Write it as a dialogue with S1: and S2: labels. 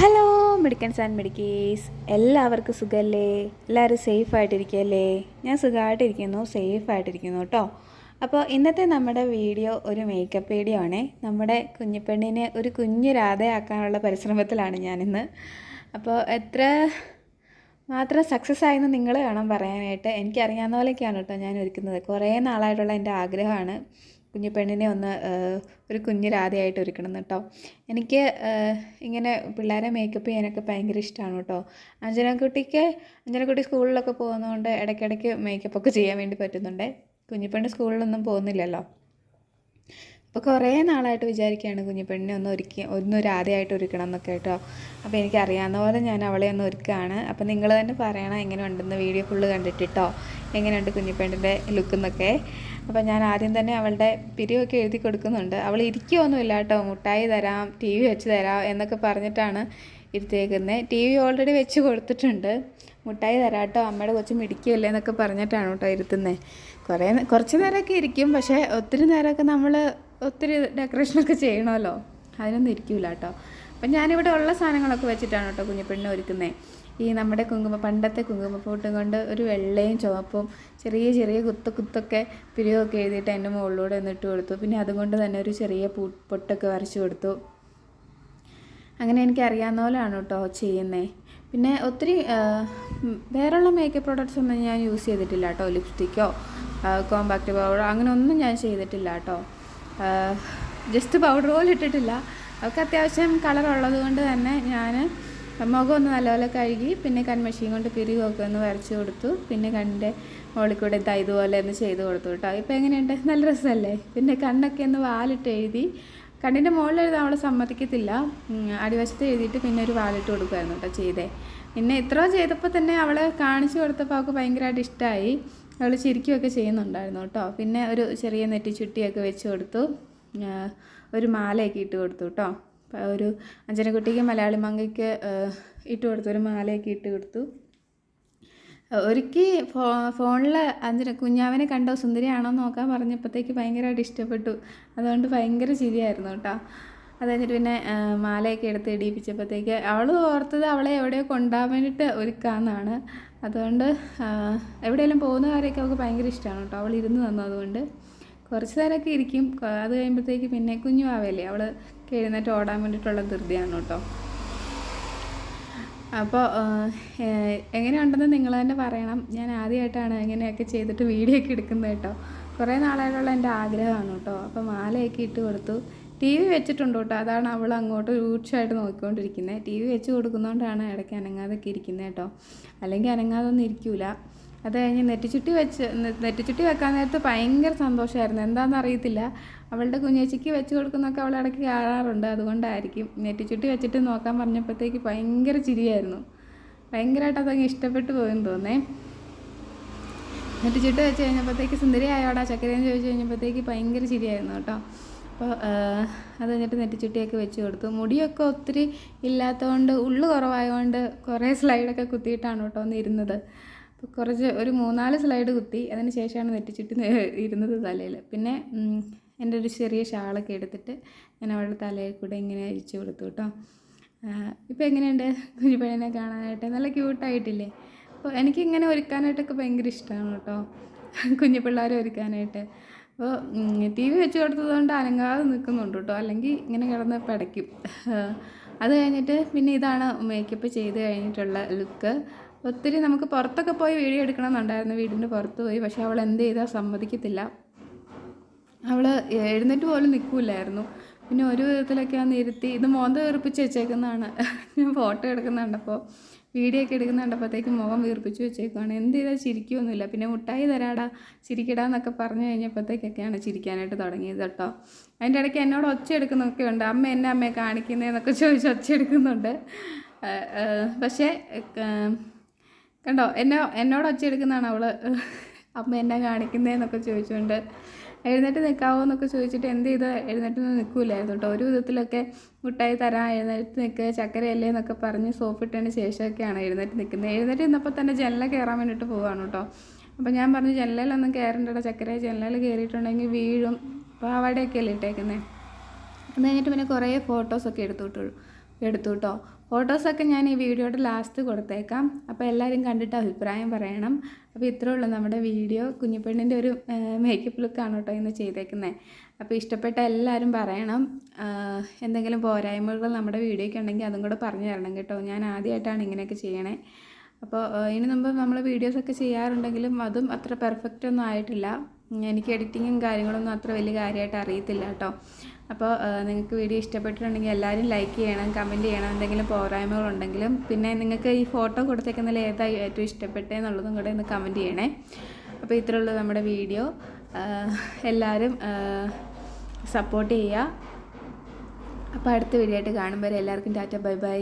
S1: Hello മെഡിക്കൻസ് and മെഡിക്കേസ് എല്ലാവർക്കും സുഖമല്ലേ എല്ലാവരും സേഫ് ആയിട്ടിരിക്കുകയല്ലേ ഞാൻ സുഖമായിട്ടിരിക്കുന്നു സേഫ് ആയിട്ടിരിക്കുന്നു കേട്ടോ അപ്പോൾ ഇന്നത്തെ നമ്മുടെ വീഡിയോ ഒരു മേക്കപ്പ് വീഡിയോ ആണേ. നമ്മുടെ കുഞ്ഞിപ്പെണ്ണിനെ ഒരു കുഞ്ഞു രാധയാക്കാനുള്ള പരിശ്രമത്തിലാണ് ഞാനിന്ന്. അപ്പോൾ എത്ര മാത്രം സക്സസ് ആയെന്ന് നിങ്ങൾ വേണം പറയാനായിട്ട്. എനിക്കറിയാവുന്ന പോലെയൊക്കെയാണ് കേട്ടോ ഞാൻ ഒരുക്കുന്നത്. കുറേ നാളായിട്ടുള്ള എന്റെ ആഗ്രഹമാണ്. കുഞ്ഞിപ്പെണ്ണിനെ ഒന്ന് ഒരു കുഞ്ഞു രാധയായിട്ട് ഒരുക്കണം കേട്ടോ എനിക്ക് ഇങ്ങനെ പിള്ളേരെ മേക്കപ്പ് ചെയ്യാനൊക്കെ ഭയങ്കര ഇഷ്ടമാണ് കേട്ടോ അഞ്ജനക്കുട്ടിക്ക് അഞ്ജനക്കുട്ടി സ്കൂളിലൊക്കെ പോകുന്നതുകൊണ്ട് ഇടയ്ക്കിടയ്ക്ക് മേക്കപ്പ് ഒക്കെ ചെയ്യാൻ വേണ്ടി പറ്റുന്നുണ്ട്. കുഞ്ഞിപ്പെണ്ണ് സ്കൂളിലൊന്നും പോകുന്നില്ലല്ലോ. അപ്പോൾ കുറേ നാളായിട്ട് വിചാരിക്കുകയാണ് കുഞ്ഞിപ്പെണ്ണിനെ ഒന്ന് ഒരുക്കി ഒന്ന് രാധയായിട്ട് ഒരുക്കണം എന്നൊക്കെ കേട്ടോ അപ്പോൾ എനിക്ക് അറിയാവുന്ന പോലെ ഞാൻ അവളെ ഒന്ന് ഒരുക്കുകയാണ് അപ്പോൾ നിങ്ങൾ തന്നെ പറയണം എങ്ങനെ ഉണ്ടെന്ന് വീഡിയോ ഫുള്ള് കണ്ടിട്ടിട്ടോ എങ്ങനെയുണ്ട് കുഞ്ഞിപ്പെണ്ണിന്റെ ലുക്ക് എന്നൊക്കെ അപ്പോൾ ഞാൻ ആദ്യം തന്നെ അവളുടെ പിരിവൊക്കെ എഴുതി കൊടുക്കുന്നുണ്ട്. അവൾ ഇരിക്കുകയൊന്നുമില്ല കേട്ടോ മുട്ടായി തരാം ടി വി വെച്ച് തരാം എന്നൊക്കെ പറഞ്ഞിട്ടാണ് ഇരുത്തേക്കുന്നത് ടി വി ഓൾറെഡി വെച്ച് കൊടുത്തിട്ടുണ്ട്. മുട്ടായി തരാം കേട്ടോ അമ്മയുടെ കൊച്ചു മിടിക്കുകയല്ലേ എന്നൊക്കെ പറഞ്ഞിട്ടാണ് കേട്ടോ ഇരുത്തുന്നത് കുറേ കുറച്ച് നേരമൊക്കെ ഇരിക്കും പക്ഷേ ഒത്തിരി നേരമൊക്കെ നമ്മൾ ഒത്തിരി ഡെക്കറേഷനൊക്കെ ചെയ്യണമല്ലോ. അതിനൊന്നും ഇരിക്കില്ല കേട്ടോ. അപ്പം ഞാനിവിടെ ഉള്ള സാധനങ്ങളൊക്കെ വെച്ചിട്ടാണ് കേട്ടോ കുഞ്ഞിപ്പെണ്ണിനെ ഒരുക്കുന്നത് ഈ നമ്മുടെ കുങ്കുമ പണ്ടത്തെ കുങ്കുമപ്പൂട്ടും കൊണ്ട് ഒരു വെള്ളയും ചുവപ്പും ചെറിയ ചെറിയ കുത്ത കുത്തൊക്കെ പിരിവൊക്കെ എഴുതിയിട്ട് എന്റെ മുകളിലൂടെ ഒന്ന് ഇട്ട് കൊടുത്തു. പിന്നെ അതുകൊണ്ട് തന്നെ ഒരു ചെറിയ പൂ പൊട്ടൊക്കെ വരച്ചു കൊടുത്തു. അങ്ങനെ എനിക്ക് അറിയാവുന്ന പോലെയാണ് കേട്ടോ ചെയ്യുന്നത് പിന്നെ ഒത്തിരി വേറെയുള്ള മേക്കപ്പ് പ്രോഡക്റ്റ്സ് ഒന്നും ഞാൻ യൂസ് ചെയ്തിട്ടില്ല കേട്ടോ. ലിപ്സ്റ്റിക്കോ കോമ്പാക്റ്റ് പൗഡറോ അങ്ങനെ ഒന്നും ഞാൻ ചെയ്തിട്ടില്ല കേട്ടോ. ജസ്റ്റ് പൗഡർ പോലും ഇട്ടിട്ടില്ല. അതൊക്കെ അത്യാവശ്യം കളറുള്ളത് കൊണ്ട് തന്നെ ഞാൻ മുഖം ഒന്ന് നല്ലപോലെ കഴുകി പിന്നെ കൺമഷീൻ കൊണ്ട് പിരിവൊക്കെ ഒന്ന് വരച്ച് കൊടുത്തു. പിന്നെ കണ്ണിന്റെ മുകളിൽ കൂടെ എന്താ ഇതുപോലെ ഒന്ന് ചെയ്ത് കൊടുത്തു കേട്ടോ. ഇപ്പോൾ എങ്ങനെയുണ്ട്? നല്ല രസമല്ലേ? പിന്നെ കണ്ണൊക്കെ ഒന്ന് വാലിട്ട് എഴുതി. കണ്ണിന്റെ മുകളിൽ എഴുതാൻ അവൾ സമ്മതിക്കത്തില്ല. അടിവശത്ത് എഴുതിയിട്ട് പിന്നെ ഒരു വാലിട്ട് കൊടുക്കുമായിരുന്നു കേട്ടോ ചെയ്തേ. പിന്നെ ഇത്രയോ ചെയ്തപ്പോൾ തന്നെ അവളെ കാണിച്ചു കൊടുത്തപ്പോൾ അവൾക്ക് ഭയങ്കരമായിട്ട് ഇഷ്ടമായി അവൾ ചിരിക്കുകയൊക്കെ ചെയ്യുന്നുണ്ടായിരുന്നു കേട്ടോ. പിന്നെ ഒരു ചെറിയ നെറ്റിച്ചുട്ടിയൊക്കെ വെച്ച് കൊടുത്തു. ഒരു മാലയൊക്കെ ഇട്ട് കൊടുത്തു കേട്ടോ. ഒരു അഞ്ചനക്കുട്ടിക്ക് മലയാളി മങ്കയ്ക്ക് ഇട്ട് കൊടുത്തു. ഒരു മാലയൊക്കെ ഇട്ട് കൊടുത്തു. ഒരിക്കൽ ഫോ ഫോണിൽ അഞ്ചന കുഞ്ഞാവനെ കണ്ടോ? സുന്ദരിയാണോ എന്ന് നോക്കാൻ പറഞ്ഞപ്പോഴത്തേക്ക് ഭയങ്കരമായിട്ട് ഇഷ്ടപ്പെട്ടു. അതുകൊണ്ട് ഭയങ്കര ചിരിയായിരുന്നു കേട്ടോ. അത് കഴിഞ്ഞിട്ട് പിന്നെ മാലയൊക്കെ എടുത്ത് ഇടിയിപ്പിച്ചപ്പോഴത്തേക്ക് അവൾ ഓർത്തത് അവളെ എവിടെയോ കൊണ്ടുപോകാൻ വേണ്ടിയിട്ട് ഒരുക്കാമെന്നാണ് അതുകൊണ്ട് എവിടെയെല്ലാം പോകുന്ന കാര്യമൊക്കെ അവൾക്ക് ഭയങ്കര ഇഷ്ടമാണ് കേട്ടോ. അവൾ ഇരുന്ന് തന്നു. അതുകൊണ്ട് കുറച്ച് നേരമൊക്കെ ഇരിക്കും. അത് കഴിയുമ്പോഴത്തേക്ക് പിന്നെ കുഞ്ഞു ആവല്ലേ അവൾ എഴുന്നേറ്റ് ഓടാൻ വേണ്ടിയിട്ടുള്ള ധൃതിയാണ് കേട്ടോ. അപ്പോൾ എങ്ങനെയുണ്ടെന്ന് നിങ്ങൾ തന്നെ പറയണം. ഞാൻ ആദ്യമായിട്ടാണ് ഇങ്ങനെയൊക്കെ ചെയ്തിട്ട് വീഡിയോ ഒക്കെ എടുക്കുന്നത് കേട്ടോ. കുറേ നാളായിട്ടുള്ള എന്റെ ആഗ്രഹമാണ് കേട്ടോ. അപ്പോൾ മാലയൊക്കെ ഇട്ട് കൊടുത്തു. ടി വി വെച്ചിട്ടുണ്ട് കേട്ടോ. അതാണ് അവൾ അങ്ങോട്ട് രൂക്ഷമായിട്ട് നോക്കിക്കൊണ്ടിരിക്കുന്നത്. ടി വി വെച്ച് കൊടുക്കുന്നതുകൊണ്ടാണ് ഇടയ്ക്ക് അനങ്ങാതൊക്കെ ഇരിക്കുന്നത് കേട്ടോ. അല്ലെങ്കിൽ അനങ്ങാതൊന്നും ഇരിക്കൂല. അത് കഴിഞ്ഞ് നെറ്റിച്ചുട്ടി വെച്ച് നെറ്റിച്ചുട്ടി വെക്കാൻ നേരത്ത് ഭയങ്കര സന്തോഷമായിരുന്നു. എന്താണെന്ന് അറിയത്തില്ല. അവളുടെ കുഞ്ഞേച്ചിക്ക് വെച്ച് കൊടുക്കുന്നൊക്കെ അവൾ ഇടയ്ക്ക് കാണാറുണ്ട്. അതുകൊണ്ടായിരിക്കും. നെറ്റിച്ചുട്ടി വെച്ചിട്ട് നോക്കാൻ പറഞ്ഞപ്പോഴത്തേക്ക് ഭയങ്കര ചിരിയായിരുന്നു. ഭയങ്കരമായിട്ട് അതങ്ങ് ഇഷ്ടപ്പെട്ടു പോയെന്ന് തോന്നേ. നെറ്റിച്ചുട്ടി വെച്ച് കഴിഞ്ഞപ്പോഴത്തേക്ക് സുന്ദരിയായോടാ ചക്കരയെന്ന് ചോദിച്ചു കഴിഞ്ഞപ്പോഴത്തേക്ക് ഭയങ്കര ചിരിയായിരുന്നു കേട്ടോ. അപ്പോൾ അത് കഴിഞ്ഞിട്ട് നെറ്റിച്ചുട്ടിയൊക്കെ വെച്ച് കൊടുത്തു. മുടിയൊക്കെ ഒത്തിരി ഇല്ലാത്തതുകൊണ്ട് ഉള്ളു കുറവായതുകൊണ്ട് കുറേ സ്ലൈഡൊക്കെ കുത്തിയിട്ടാണ് കേട്ടോ ഒന്ന് ഇരുന്നത്. അപ്പോൾ കുറച്ച് ഒരു മൂന്നാൽ സ്ലൈഡ് കുത്തി. അതിന് ശേഷമാണ് നെറ്റിച്ചുട്ടി ഇരുന്നത് തലയിൽ. പിന്നെ എന്റെ ഒരു ചെറിയ ഷാളൊക്കെ എടുത്തിട്ട് ഞാൻ അവളുടെ തലയിൽ കൂടെ ഇങ്ങനെ അഴിച്ചു കൊടുത്തു കേട്ടോ. ഇപ്പോൾ എങ്ങനെയുണ്ട്? കുഞ്ഞുപഴനെ കാണാനായിട്ട് നല്ല ക്യൂട്ടായിട്ടില്ലേ? അപ്പോൾ എനിക്ക് ഇങ്ങനെ ഒരുക്കാനായിട്ടൊക്കെ ഭയങ്കര ഇഷ്ടമാണ് കേട്ടോ. കുഞ്ഞു പിള്ളേരെ ഒരുക്കാനായിട്ട്. അപ്പോൾ ടി വി വെച്ച് കൊടുത്തതുകൊണ്ട് അനങ്ങാതെ നിൽക്കുന്നുണ്ട് കേട്ടോ. അല്ലെങ്കിൽ ഇങ്ങനെ കിടന്ന് പടയ്ക്കും. അത് കഴിഞ്ഞിട്ട് പിന്നെ ഇതാണ് മേക്കപ്പ് ചെയ്ത് കഴിഞ്ഞിട്ടുള്ള ലുക്ക്. ഒത്തിരി നമുക്ക് പുറത്തൊക്കെ പോയി വീഡിയോ എടുക്കണമെന്നുണ്ടായിരുന്നു. വീടിന്റെ പുറത്ത് പോയി. പക്ഷേ അവൾ എന്ത് ചെയ്താൽ സമ്മതിക്കത്തില്ല. അവൾ എഴുന്നേറ്റ് പോലും നിൽക്കില്ലായിരുന്നു പിന്നെ ഒരു വിധത്തിലൊക്കെ ഇരുത്തി ഇത് മോന്ത വീർപ്പിച്ച് വെച്ചേക്കുന്നതാണ്. ഞാൻ ഫോട്ടോ എടുക്കുന്നുണ്ടപ്പോൾ വീഡിയോ ഒക്കെ എടുക്കുന്ന കണ്ടപ്പോഴത്തേക്ക് മുഖം വീർപ്പിച്ച് വെച്ചേക്കുവാണ്. എന്ത് ചെയ്താൽ ചിരിക്കുമൊന്നുമില്ല പിന്നെ മുട്ടായി തരാടാ ചിരിക്കടാന്നൊക്കെ പറഞ്ഞു കഴിഞ്ഞപ്പോഴത്തേക്കൊക്കെയാണ് ചിരിക്കാനായിട്ട് തുടങ്ങിയത് കേട്ടോ. അതിന്റെ ഇടയ്ക്ക് എന്നോട് ഒച്ച എടുക്കുന്നൊക്കെ ഉണ്ട്. അമ്മ എന്നെ അമ്മയെ കാണിക്കുന്നതെന്നൊക്കെ ചോദിച്ച് ഒച്ച എടുക്കുന്നുണ്ട്. പക്ഷേ കണ്ടോ? എന്നെ എന്നോട് ഒച്ച എടുക്കുന്നതാണ് അവൾ. അമ്മ എന്നെ കാണിക്കുന്നതെന്നൊക്കെ ചോദിച്ചുകൊണ്ട് എഴുന്നേറ്റ് നിൽക്കാവോ എന്നൊക്കെ ചോദിച്ചിട്ട് എന്ത് ചെയ്ത്? എഴുന്നേറ്റ് നിൽക്കൂലായിരുന്നു കേട്ടോ. ഒരു വിധത്തിലൊക്കെ മുട്ടായി തരാം എഴുന്നേറ്റ് നിൽക്കുക ചക്കരയല്ലേ എന്നൊക്കെ പറഞ്ഞ് സോപ്പിട്ടതിന് ശേഷമൊക്കെയാണ് എഴുന്നേറ്റ് നിൽക്കുന്നത്. എഴുന്നേറ്റ് നിന്നപ്പോൾ തന്നെ ജനല കയറാൻ വേണ്ടിയിട്ട് പോവാണ് കേട്ടോ. അപ്പോൾ ഞാൻ പറഞ്ഞു ജനലയിലൊന്നും കയറേണ്ടട ചക്കര ജനലയിൽ കയറിയിട്ടുണ്ടെങ്കിൽ വീഴും. പാവാടയൊക്കെ അല്ലേ ഇട്ടേക്കുന്നത് അത് കഴിഞ്ഞിട്ട് പിന്നെ കുറേ ഫോട്ടോസൊക്കെ എടുത്തു എടുത്തു കേട്ടോ. ഫോട്ടോസൊക്കെ ഞാൻ ഈ വീഡിയോയുടെ ലാസ്റ്റ് കൊടുത്തേക്കാം. അപ്പോൾ എല്ലാവരും കണ്ടിട്ട് അഭിപ്രായം പറയണം. അപ്പോൾ ഇത്രേ ഉള്ളൂ നമ്മുടെ വീഡിയോ. കുഞ്ഞിപ്പെണ്ണിന്റെ ഒരു മേക്കപ്പ് ലുക്കാണ് കേട്ടോ ഇന്ന് ചെയ്തേക്കുന്നത് അപ്പോൾ ഇഷ്ടപ്പെട്ട എല്ലാവരും പറയണം. എന്തെങ്കിലും പോരായ്മകൾ നമ്മുടെ വീഡിയോയ്ക്ക് ഉണ്ടെങ്കിൽ അതും കൂടെ പറഞ്ഞു തരണം കേട്ടോ. ഞാൻ ആദ്യമായിട്ടാണ് ഇങ്ങനെയൊക്കെ ചെയ്യണേ. അപ്പോൾ ഇനി മുമ്പ് നമ്മൾ വീഡിയോസൊക്കെ ചെയ്യാറുണ്ടെങ്കിലും അതും അത്ര പെർഫെക്റ്റ് ഒന്നും ആയിട്ടില്ല. എനിക്ക് എഡിറ്റിങ്ങും കാര്യങ്ങളൊന്നും അത്ര വലിയ കാര്യമായിട്ട് അറിയത്തില്ല കേട്ടോ. അപ്പോൾ നിങ്ങൾക്ക് വീഡിയോ ഇഷ്ടപ്പെട്ടിട്ടുണ്ടെങ്കിൽ എല്ലാവരും ലൈക്ക് ചെയ്യണം കമന്റ് ചെയ്യണം എന്തെങ്കിലും പോരായ്മകളുണ്ടെങ്കിലും പിന്നെ നിങ്ങൾക്ക് ഈ ഫോട്ടോ കൊടുത്തേക്കുന്നതിൽ ഏതാ ഏറ്റവും ഇഷ്ടപ്പെട്ടതെന്നുള്ളതും കൂടെ ഒന്ന് കമന്റ് ചെയ്യണേ. അപ്പോൾ ഇത്രയുള്ളൂ നമ്മുടെ വീഡിയോ എല്ലാവരും സപ്പോർട്ട് ചെയ്യുക. അപ്പോൾ അടുത്ത വീഡിയോ ആയിട്ട് കാണുമ്പോൾ എല്ലാവർക്കും ടാറ്റ ബൈ ബൈ.